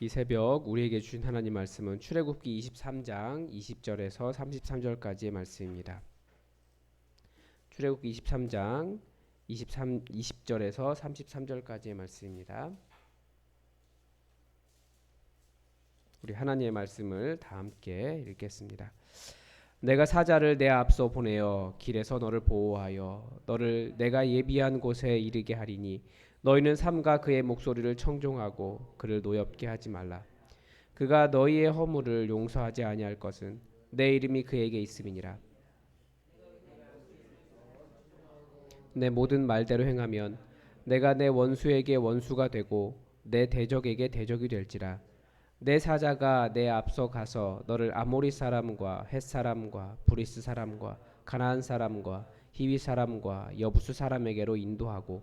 이 새벽 우리에게 주신 하나님 말씀은 출애굽기 23장 20절에서 33절까지의 말씀입니다. 출애굽기 23장 23 20절에서 33절까지의 말씀입니다. 우리 하나님의 말씀을 다 함께 읽겠습니다. 내가 사자를 내 앞서 보내어 길에서 너를 보호하여 너를 내가 예비한 곳에 이르게 하리니 너희는 삼가 그의 목소리를 청종하고 그를 노엽게 하지 말라. 그가 너희의 허물을 용서하지 아니할 것은 내 이름이 그에게 있음이니라. 내 모든 말대로 행하면 내가 내 원수에게 원수가 되고 내 대적에게 대적이 될지라. 내 사자가 내 앞서 가서 너를 아모리 사람과 헷 사람과 브리스 사람과 가나안 사람과 히위 사람과 여부수 사람에게로 인도하고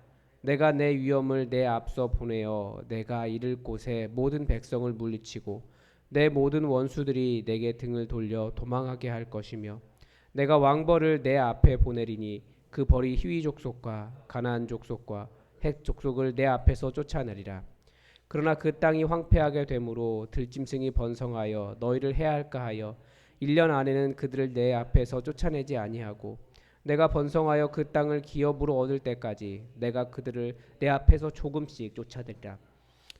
내가 내 위엄을 내 앞서 보내어 내가 이를 곳에 모든 백성을 물리치고 내 모든 원수들이 내게 등을 돌려 도망하게 할 것이며 내가 왕벌을 내 앞에 보내리니 그 벌이 희위 족속과 가나안 족속과 헷 족속을 내 앞에서 쫓아내리라. 그러나 그 땅이 황폐하게 되므로 들짐승이 번성하여 너희를 해할까 하여 1년 안에는 그들을 내 앞에서 쫓아내지 아니하고 내가 번성하여 그 땅을 기업으로 얻을 때까지 내가 그들을 내 앞에서 조금씩 쫓아들이라.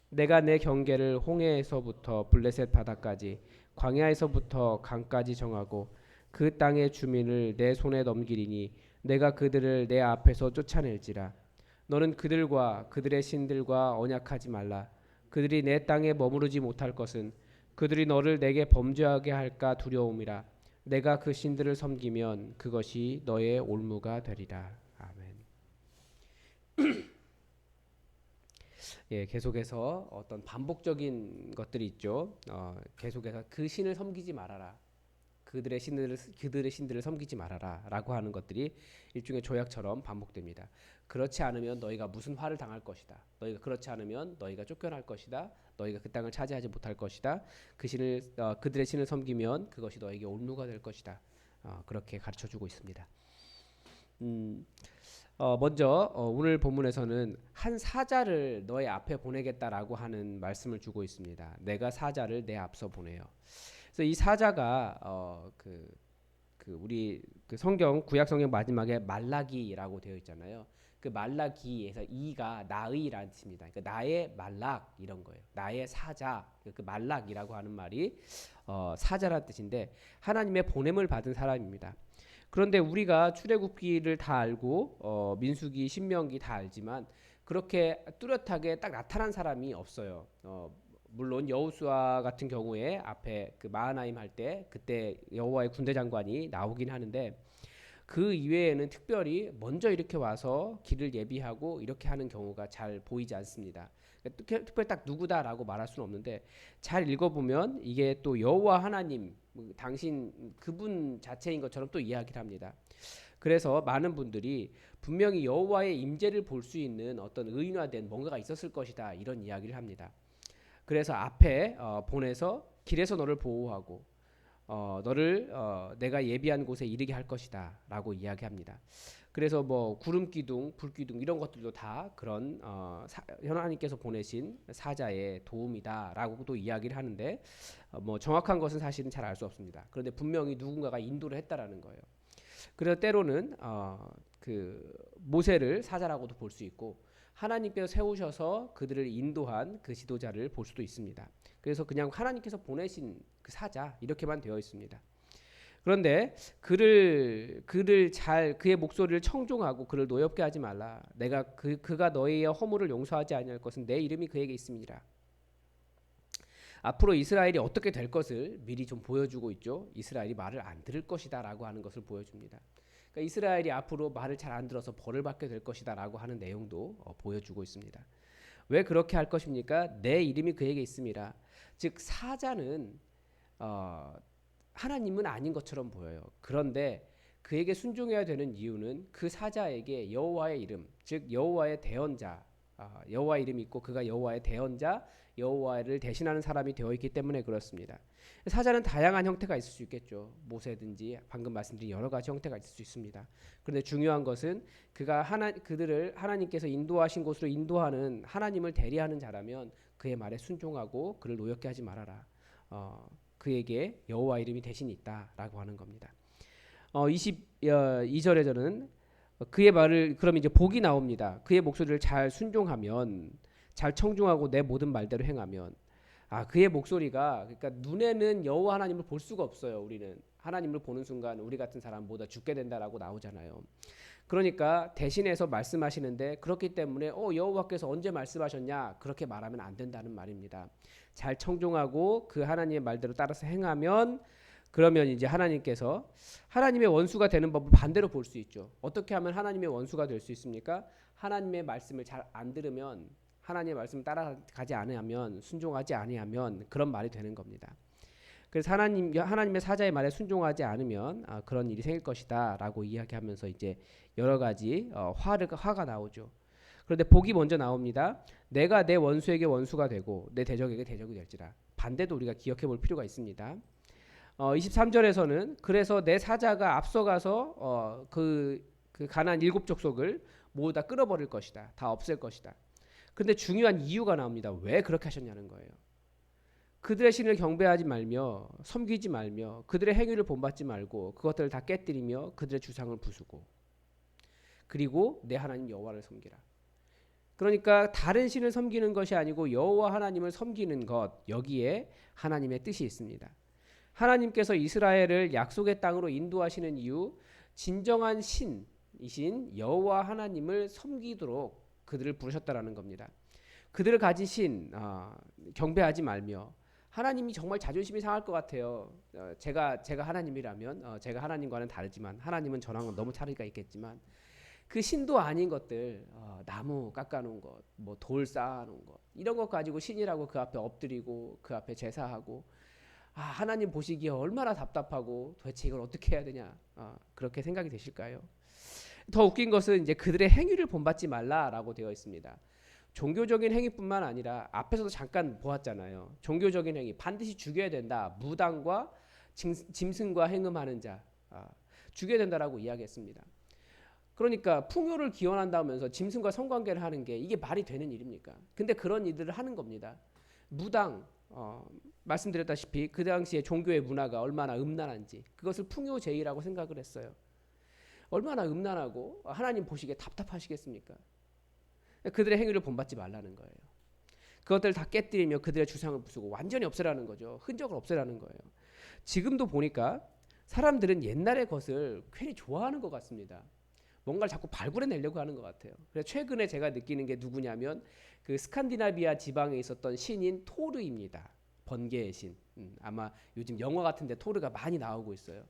내가 내 경계를 홍해에서부터 블레셋 바다까지 광야에서부터 강까지 정하고 그 땅의 주민을 내 손에 넘기리니 내가 그들을 내 앞에서 쫓아낼지라. 너는 그들과 그들의 신들과 언약하지 말라. 그들이 내 땅에 머무르지 못할 것은 그들이 너를 내게 범죄하게 할까 두려움이라. 내가 그 신들을 섬기면 그것이 너의 올무가 되리라. 아멘. 예, 계속해서 어떤 반복적인 것들이 있죠. 어, 계속해서 그 신을 섬기지 말아라. 그들의 신들을 그들의 신들을 섬기지 말아라라고 하는 것들이 일종의 조약처럼 반복됩니다. 그렇지 않으면 너희가 무슨 화를 당할 것이다. 너희가 그렇지 않으면 너희가 쫓겨날 것이다. 너희가 그 땅을 차지하지 못할 것이다. 그 신을 어, 그들의 신을 섬기면 그것이 너에게 올무가 될 것이다. 어, 그렇게 가르쳐 주고 있습니다. 음, 어, 먼저 어, 오늘 본문에서는 한 사자를 너의 앞에 보내겠다라고 하는 말씀을 주고 있습니다. 내가 사자를 내 앞서 보내요. 그래서 이 사자가 어, 그, 그 우리 그 성경 구약 성경 마지막에 말라기라고 되어 있잖아요. 그 말라기에서 이가 나의라는 뜻입니다. 그러니까 나의 말락 이런 거예요. 나의 사자 그 말락이라고 하는 말이 어, 사자란 뜻인데 하나님의 보냄을 받은 사람입니다. 그런데 우리가 출애굽기를 다 알고 어, 민수기, 신명기 다 알지만 그렇게 뚜렷하게 딱 나타난 사람이 없어요. 어, 물론 여호수아 같은 경우에 앞에 그 마하나임 할 때 그때 여호와의 군대 장관이 나오긴 하는데 그 이외에는 특별히 먼저 이렇게 와서 길을 예비하고 이렇게 하는 경우가 잘 보이지 않습니다. 그러니까 특별히 딱 누구다라고 말할 수는 없는데 잘 읽어보면 이게 또 여호와 하나님 뭐 당신 그분 자체인 것처럼 또 이야기를 합니다. 그래서 많은 분들이 분명히 여호와의 임재를 볼 수 있는 어떤 의인화된 뭔가가 있었을 것이다 이런 이야기를 합니다. 그래서 앞에 어, 보내서 길에서 너를 보호하고 어, 너를 어, 내가 예비한 곳에 이르게 할 것이다라고 이야기합니다. 그래서 뭐 구름 기둥, 불 기둥 이런 것들도 다 그런 어, 사, 하나님께서 보내신 사자의 도움이다라고도 이야기를 하는데 어, 뭐 정확한 것은 사실은 잘 알 수 없습니다. 그런데 분명히 누군가가 인도를 했다라는 거예요. 그래서 때로는 어, 그 모세를 사자라고도 볼 수 있고 하나님께서 세우셔서 그들을 인도한 그 지도자를 볼 수도 있습니다. 그래서 그냥 하나님께서 보내신 그 사자 이렇게만 되어 있습니다. 그런데 그를 그를 잘 그의 목소리를 청종하고 그를 노엽게 하지 말라. 내가 그 그가 너희의 허물을 용서하지 아니할 것은 내 이름이 그에게 있습니다. 앞으로 이스라엘이 어떻게 될 것을 미리 좀 보여주고 있죠. 이스라엘이 말을 안 들을 것이다라고 하는 것을 보여줍니다. 그러니까 이스라엘이 앞으로 말을 잘 안 들어서 벌을 받게 될 것이다라고 하는 내용도 어, 보여주고 있습니다. 왜 그렇게 할 것입니까? 내 이름이 그에게 있습니다. 즉 사자는 어, 하나님은 아닌 것처럼 보여요. 그런데 그에게 순종해야 되는 이유는 그 사자에게 여호와의 이름, 즉 여호와의 대언자, 아, 여호와 이름이 있고 그가 여호와의 대언자, 여호와를 대신하는 사람이 되어 있기 때문에 그렇습니다. 사자는 다양한 형태가 있을 수 있겠죠. 모세든지 방금 말씀드린 여러 가지 형태가 있을 수 있습니다. 그런데 중요한 것은 그가 하나 그들을 하나님께서 인도하신 곳으로 인도하는 하나님을 대리하는 자라면 그의 말에 순종하고 그를 노엽게 하지 말아라. 어, 그에게 여호와 이름이 대신 있다라고 하는 겁니다. 어, 22절에서는 그의 말을 그럼 이제 복이 나옵니다. 그의 목소리를 잘 순종하면 잘 청중하고 내 모든 말대로 행하면 아 그의 목소리가 그러니까 눈에는 여호와 하나님을 볼 수가 없어요. 우리는 하나님을 보는 순간 우리 같은 사람보다 죽게 된다라고 나오잖아요. 그러니까 대신해서 말씀하시는데 그렇기 때문에 어 여호와께서 언제 말씀하셨냐 그렇게 말하면 안 된다는 말입니다. 잘 청종하고 그 하나님의 말대로 따라서 행하면 그러면 이제 하나님께서 하나님의 원수가 되는 법을 반대로 볼 수 있죠. 어떻게 하면 하나님의 원수가 될 수 있습니까? 하나님의 말씀을 잘 안 들으면 하나님의 말씀을 따라가지 않으면 순종하지 아니하면 그런 말이 되는 겁니다. 그래서 하나님 하나님의 사자의 말에 순종하지 않으면 아, 그런 일이 생길 것이다라고 이야기하면서 이제 여러 가지 어, 화를 화가 나오죠. 그런데 복이 먼저 나옵니다. 내가 내 원수에게 원수가 되고 내 대적에게 대적이 될지라. 반대도 우리가 기억해 볼 필요가 있습니다. 어, 23절에서는 그래서 내 사자가 앞서가서 어, 그, 그 가난 일곱 족속을 모두 다 끌어버릴 것이다. 다 없앨 것이다. 그런데 중요한 이유가 나옵니다. 왜 그렇게 하셨냐는 거예요. 그들의 신을 경배하지 말며 섬기지 말며 그들의 행위를 본받지 말고 그것들을 다 깨뜨리며 그들의 주상을 부수고 그리고 내 하나님 여호와를 섬기라. 그러니까 다른 신을 섬기는 것이 아니고 여호와 하나님을 섬기는 것 여기에 하나님의 뜻이 있습니다. 하나님께서 이스라엘을 약속의 땅으로 인도하시는 이유 진정한 신이신 여호와 하나님을 섬기도록 그들을 부르셨다라는 겁니다. 그들을 가진 신 어, 경배하지 말며 하나님이 정말 자존심이 상할 것 같아요. 어, 제가 제가 하나님이라면 어, 제가 하나님과는 다르지만 하나님은 저랑은 너무 차이가 있겠지만 그 신도 아닌 것들 어, 나무 깎아놓은 것, 뭐 돌 쌓아놓은 것 이런 것 가지고 신이라고 그 앞에 엎드리고 그 앞에 제사하고 아, 하나님 보시기에 얼마나 답답하고 도대체 이걸 어떻게 해야 되냐 어, 그렇게 생각이 되실까요? 더 웃긴 것은 이제 그들의 행위를 본받지 말라라고 되어 있습니다. 종교적인 행위뿐만 아니라 앞에서도 잠깐 보았잖아요. 종교적인 행위 반드시 죽여야 된다. 무당과 짐승과 행음하는 자 아, 죽여야 된다라고 이야기했습니다. 그러니까 풍요를 기원한다면서 짐승과 성관계를 하는 게 이게 말이 되는 일입니까? 근데 그런 일들을 하는 겁니다. 무당 어, 말씀드렸다시피 그 당시에 종교의 문화가 얼마나 음란한지 그것을 풍요제의라고 생각을 했어요. 얼마나 음란하고 하나님 보시기에 답답하시겠습니까? 그들의 행위를 본받지 말라는 거예요. 그것들을 다 깨뜨리며 그들의 주상을 부수고 완전히 없애라는 거죠. 흔적을 없애라는 거예요. 지금도 보니까 사람들은 옛날의 것을 괜히 좋아하는 것 같습니다. 뭔가를 자꾸 발굴해내려고 하는 것 같아요. 그래서 최근에 제가 느끼는 게 누구냐면 그 스칸디나비아 지방에 있었던 신인 토르입니다. 번개의 신. 음, 아마 요즘 영화 같은데 토르가 많이 나오고 있어요.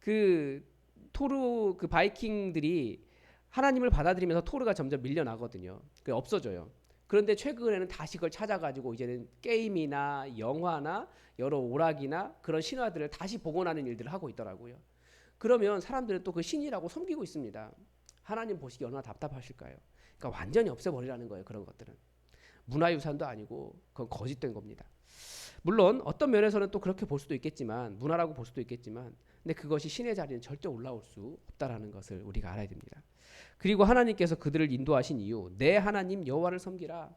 그 토르 그 바이킹들이 하나님을 받아들이면서 토르가 점점 밀려나거든요. 그 없어져요. 그런데 최근에는 다시 그걸 찾아가지고 이제는 게임이나 영화나 여러 오락이나 그런 신화들을 다시 복원하는 일들을 하고 있더라고요. 그러면 사람들은 또 그 신이라고 섬기고 있습니다. 하나님 보시기 얼마나 답답하실까요? 그러니까 완전히 없애버리라는 거예요. 그런 것들은 문화유산도 아니고 그건 거짓된 겁니다. 물론 어떤 면에서는 또 그렇게 볼 수도 있겠지만 문화라고 볼 수도 있겠지만 근데 그것이 신의 자리는 절대 올라올 수 없다라는 것을 우리가 알아야 됩니다. 그리고 하나님께서 그들을 인도하신 이유 내 하나님 여호와를 섬기라.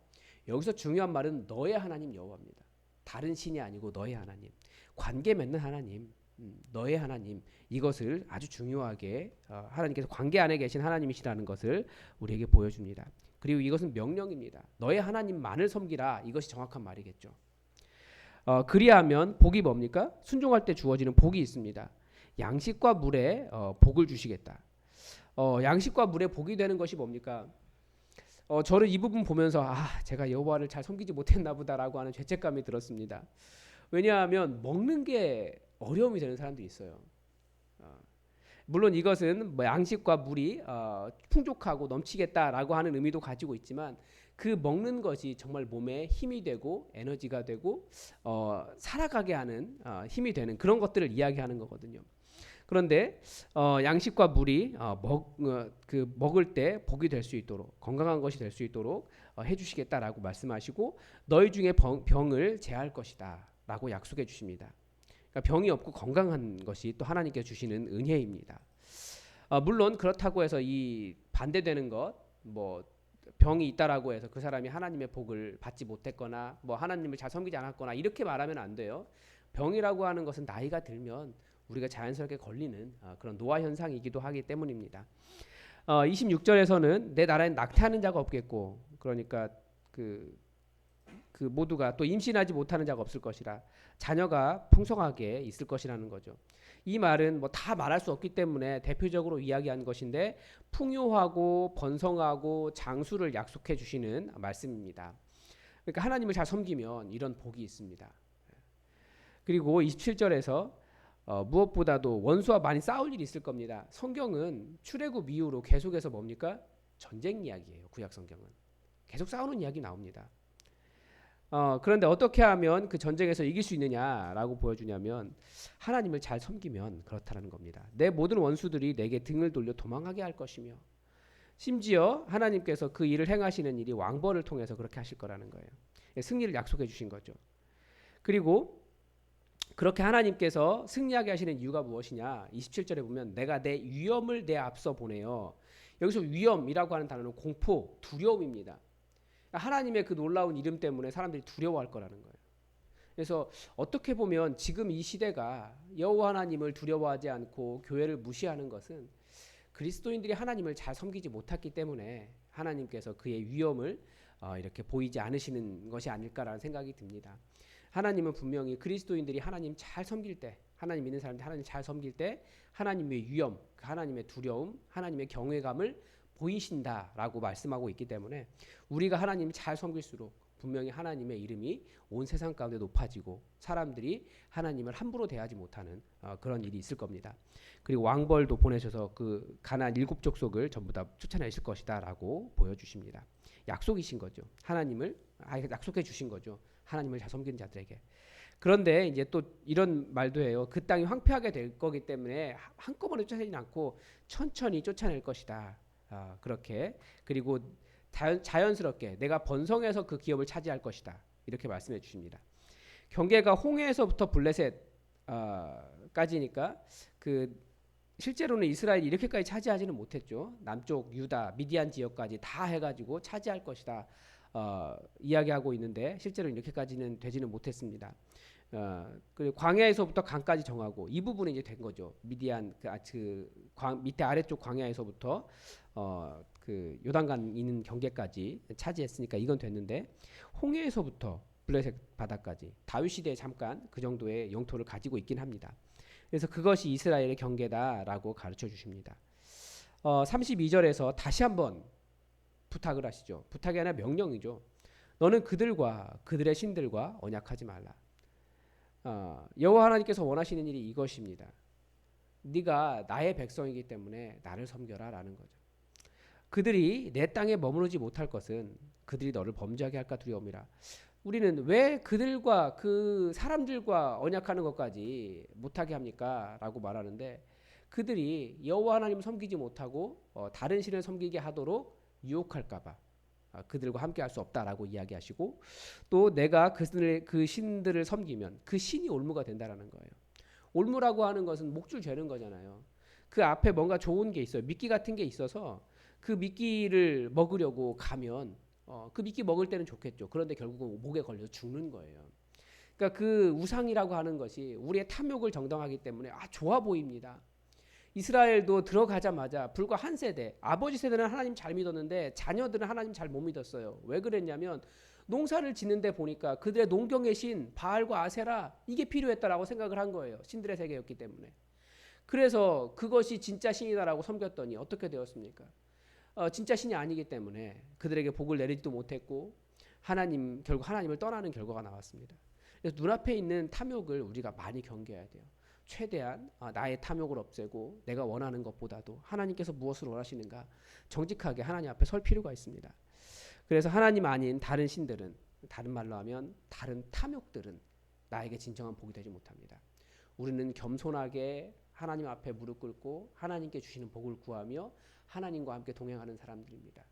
여기서 중요한 말은 너의 하나님 여호와입니다. 다른 신이 아니고 너의 하나님. 관계 맺는 하나님. 음, 너의 하나님 이것을 아주 중요하게 어, 하나님께서 관계 안에 계신 하나님이시라는 것을 우리에게 보여줍니다. 그리고 이것은 명령입니다. 너의 하나님만을 섬기라 이것이 정확한 말이겠죠. 어, 그리하면 복이 뭡니까? 순종할 때 주어지는 복이 있습니다. 양식과 물에 어, 복을 주시겠다. 어, 양식과 물에 복이 되는 것이 뭡니까? 어, 저는 이 부분 보면서 아 제가 여호와를 잘 섬기지 못했나 보다라고 하는 죄책감이 들었습니다. 왜냐하면 먹는 게 어려움이 되는 사람들이 있어요. 어, 물론 이것은 뭐 양식과 물이 어, 풍족하고 넘치겠다라고 하는 의미도 가지고 있지만 그 먹는 것이 정말 몸에 힘이 되고 에너지가 되고 어, 살아가게 하는 어, 힘이 되는 그런 것들을 이야기하는 거거든요. 그런데 어, 양식과 물이 어, 먹, 어, 그 먹을 때 복이 될 수 있도록 건강한 것이 될 수 있도록 어, 해주시겠다라고 말씀하시고 너희 중에 병, 병을 제할 것이다라고 약속해 주십니다. 그러니까 병이 없고 건강한 것이 또 하나님께 주시는 은혜입니다. 어, 물론 그렇다고 해서 이 반대되는 것, 뭐 병이 있다라고 해서 그 사람이 하나님의 복을 받지 못했거나 뭐 하나님을 잘 섬기지 않았거나 이렇게 말하면 안 돼요. 병이라고 하는 것은 나이가 들면 우리가 자연스럽게 걸리는 어, 그런 노화 현상이기도 하기 때문입니다. 어, 26절에서는 내 나라엔 낙태하는 자가 없겠고 그러니까 그, 그 모두가 또 임신하지 못하는 자가 없을 것이라 자녀가 풍성하게 있을 것이라는 거죠. 이 말은 뭐 다 말할 수 없기 때문에 대표적으로 이야기한 것인데 풍요하고 번성하고 장수를 약속해 주시는 말씀입니다. 그러니까 하나님을 잘 섬기면 이런 복이 있습니다. 그리고 27절에서 어, 무엇보다도 원수와 많이 싸울 일이 있을 겁니다. 성경은 출애굽 이후로 계속해서 뭡니까? 전쟁 이야기예요. 구약 성경은 계속 싸우는 이야기 나옵니다. 어, 그런데 어떻게 하면 그 전쟁에서 이길 수 있느냐라고 보여주냐면 하나님을 잘 섬기면 그렇다는 겁니다. 내 모든 원수들이 내게 등을 돌려 도망하게 할 것이며 심지어 하나님께서 그 일을 행하시는 일이 왕벌을 통해서 그렇게 하실 거라는 거예요. 승리를 약속해 주신 거죠. 그리고 그렇게 하나님께서 승리하게 하시는 이유가 무엇이냐? 27절에 보면 내가 내 위험을 내 앞서 보내요. 여기서 위험이라고 하는 단어는 공포, 두려움입니다. 하나님의 그 놀라운 이름 때문에 사람들이 두려워할 거라는 거예요. 그래서 어떻게 보면 지금 이 시대가 여호와 하나님을 두려워하지 않고 교회를 무시하는 것은 그리스도인들이 하나님을 잘 섬기지 못했기 때문에 하나님께서 그의 위험을 어, 이렇게 보이지 않으시는 것이 아닐까라는 생각이 듭니다. 하나님은 분명히 그리스도인들이 하나님 잘 섬길 때, 하나님 믿는 사람들이 하나님 잘 섬길 때 하나님의 위험, 그 하나님의 두려움, 하나님의 경외감을 보이신다라고 말씀하고 있기 때문에 우리가 하나님 잘 섬길수록 분명히 하나님의 이름이 온 세상 가운데 높아지고 사람들이 하나님을 함부로 대하지 못하는 어, 그런 일이 있을 겁니다. 그리고 왕벌도 보내셔서 그 가나안 일곱 족속을 전부 다 쫓아내실 것이다라고 보여주십니다. 약속이신 거죠. 하나님을 아, 약속해 주신 거죠. 하나님을 잘 섬기는 자들에게. 그런데 이제 또 이런 말도 해요. 그 땅이 황폐하게 될 거기 때문에 한꺼번에 쫓아내지 않고 천천히 쫓아낼 것이다. 아, 그렇게 그리고 자연, 스럽게 내가 번성해서 그 기업을 차지할 것이다. 이렇게 말씀해 주십니다. 경계가 홍해에서부터 블레셋까지니까 아, 그 실제로는 이스라엘이 이렇게까지 차지하지는 못했죠. 남쪽 유다, 미디안 지역까지 다 해가지고 차지할 것이다. 어, 이야기하고 있는데 실제로 이렇게까지는 되지는 못했습니다. 어, 그리고 광야에서부터 강까지 정하고 이 부분이 이제 된 거죠. 미디안 그, 아, 그 광, 밑에 아래쪽 광야에서부터 어, 그 요단강 있는 경계까지 차지했으니까 이건 됐는데 홍해에서부터 블레셋 바다까지 다윗 시대에 잠깐 그 정도의 영토를 가지고 있긴 합니다. 그래서 그것이 이스라엘의 경계다라고 가르쳐 주십니다. 어, 32절에서 다시 한번 부탁을 하시죠. 부탁이 아니라 명령이죠. 너는 그들과 그들의 신들과 언약하지 말라. 어, 여호와 하나님께서 원하시는 일이 이것입니다. 네가 나의 백성이기 때문에 나를 섬겨라라는 거죠. 그들이 내 땅에 머무르지 못할 것은 그들이 너를 범죄하게 할까 두려움이라. 우리는 왜 그들과 그 사람들과 언약하는 것까지 못하게 합니까? 라고 말하는데 그들이 여호와 하나님 섬기지 못하고 어, 다른 신을 섬기게 하도록 유혹할까봐 아, 그들과 함께 할 수 없다라고 이야기하시고 또 내가 그들 그 신들을 섬기면 그 신이 올무가 된다라는 거예요. 올무라고 하는 것은 목줄 죄는 거잖아요. 그 앞에 뭔가 좋은 게 있어요. 미끼 같은 게 있어서 그 미끼를 먹으려고 가면 어, 그 미끼 먹을 때는 좋겠죠. 그런데 결국은 목에 걸려서 죽는 거예요. 그러니까 그 우상이라고 하는 것이 우리의 탐욕을 정당하기 때문에 아 좋아 보입니다. 이스라엘도 들어가자마자 불과 한 세대 아버지 세대는 하나님 잘 믿었는데 자녀들은 하나님 잘 못 믿었어요. 왜 그랬냐면 농사를 짓는데 보니까 그들의 농경의 신 바알과 아세라 이게 필요했다라고 생각을 한 거예요. 신들의 세계였기 때문에. 그래서 그것이 진짜 신이다라고 섬겼더니 어떻게 되었습니까? 어, 진짜 신이 아니기 때문에 그들에게 복을 내리지도 못했고 하나님 결국 하나님을 떠나는 결과가 나왔습니다. 그래서 눈앞에 있는 탐욕을 우리가 많이 경계해야 돼요. 최대한 어, 나의 탐욕을 없애고 내가 원하는 것보다도 하나님께서 무엇을 원하시는가 정직하게 하나님 앞에 설 필요가 있습니다. 그래서 하나님 아닌 다른 신들은 다른 말로 하면 다른 탐욕들은 나에게 진정한 복이 되지 못합니다. 우리는 겸손하게 하나님 앞에 무릎 꿇고 하나님께 주시는 복을 구하며 하나님과 함께 동행하는 사람들입니다.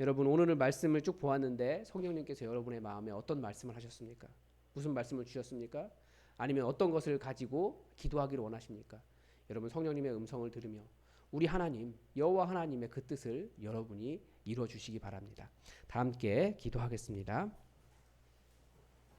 여러분 오늘 말씀을 쭉 보았는데 성령님께서 여러분의 마음에 어떤 말씀을 하셨습니까? 무슨 말씀을 주셨습니까? 아니면 어떤 것을 가지고 기도하기를 원하십니까? 여러분 성령님의 음성을 들으며 우리 하나님 여호와 하나님의 그 뜻을 여러분이 이루어 주시기 바랍니다. 다 함께 기도하겠습니다.